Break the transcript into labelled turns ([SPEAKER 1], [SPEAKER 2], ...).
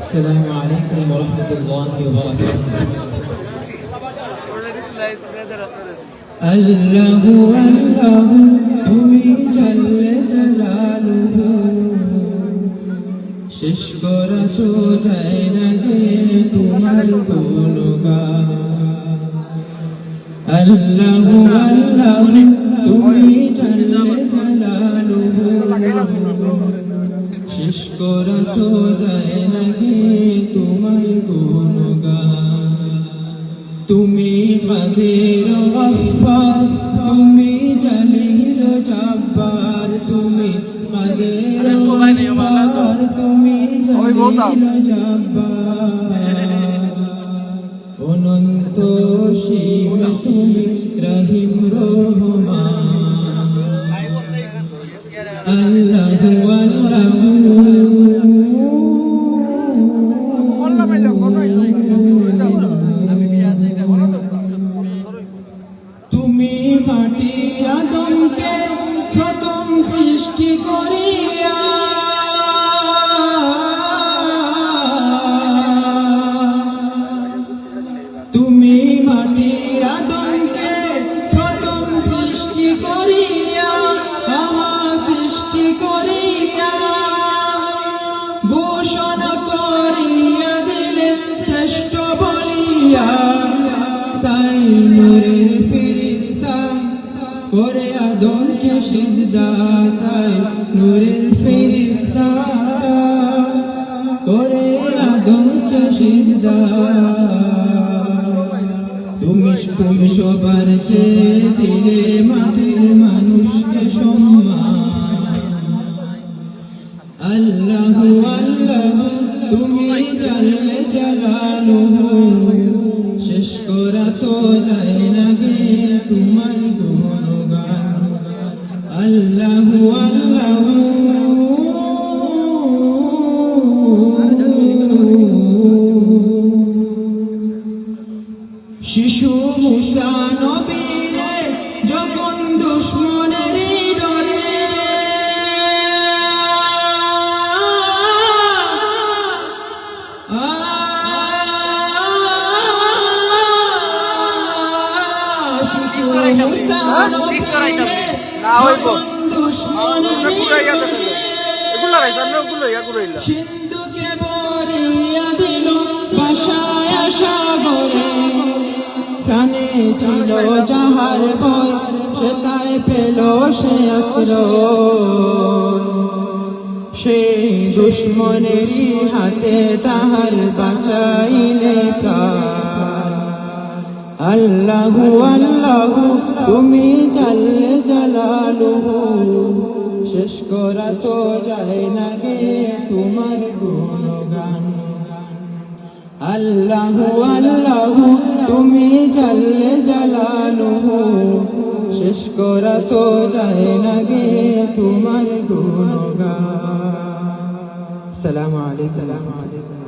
[SPEAKER 1] السلام عليكم ورحمة الله وبركاته আল্লাহ আল্লাহ তুমি জানলে জালালুহু শেষ করা তো যায় না গে তোমার গুণগান আল্লাহ আল্লাহ তুমি জানলে জালালুহু শেষ করা তো অনন্ত সীম তুমি রহিম রহমান। আল্লাহু তুমি মাটির আদমকে প্রথম সৃষ্টি করিয়া করে আদমকে সিজদা তাই নূরের ফিরিস্তা করে আদমকে সিজদা। তুমি তুমি সবার চেয়ে দিলে মাটির মানুষকে সম্মান। আল্লাহ আল্লাহ, তুমি জানলে জালালুহু শেষ করা তো যায় না তোমার গুণগান আল্লাহ আল্লাহ শিশু মুসা নবীরে যখন দুশ্মনের ডরে শিশু মুসা। নবীরে
[SPEAKER 2] না হইব। এগুলো রাইতাম না ওগুলো ইয়া করাইলা।
[SPEAKER 1] সিন্ধুকে বরিয়া দিল ভাষায় সাগরে। প্রাণে ছিল যাহার ভয় সে তাই পেল সে আশ্রয়। সেই দুশ্মনেরই হাতে তাহার বাঁচাইলে আল্লাহু আল্লাহু তুমি জানলে জালালুহু শেষ করা তো যায় না গে তোমার গুণগান। আল্লাহু আল্লাহু, তুমি জানলে জালালুহু শেষ করা তো যায় না গে তোমার গুণগান। সালাম আলাইকুম সালাম আলাইকুম।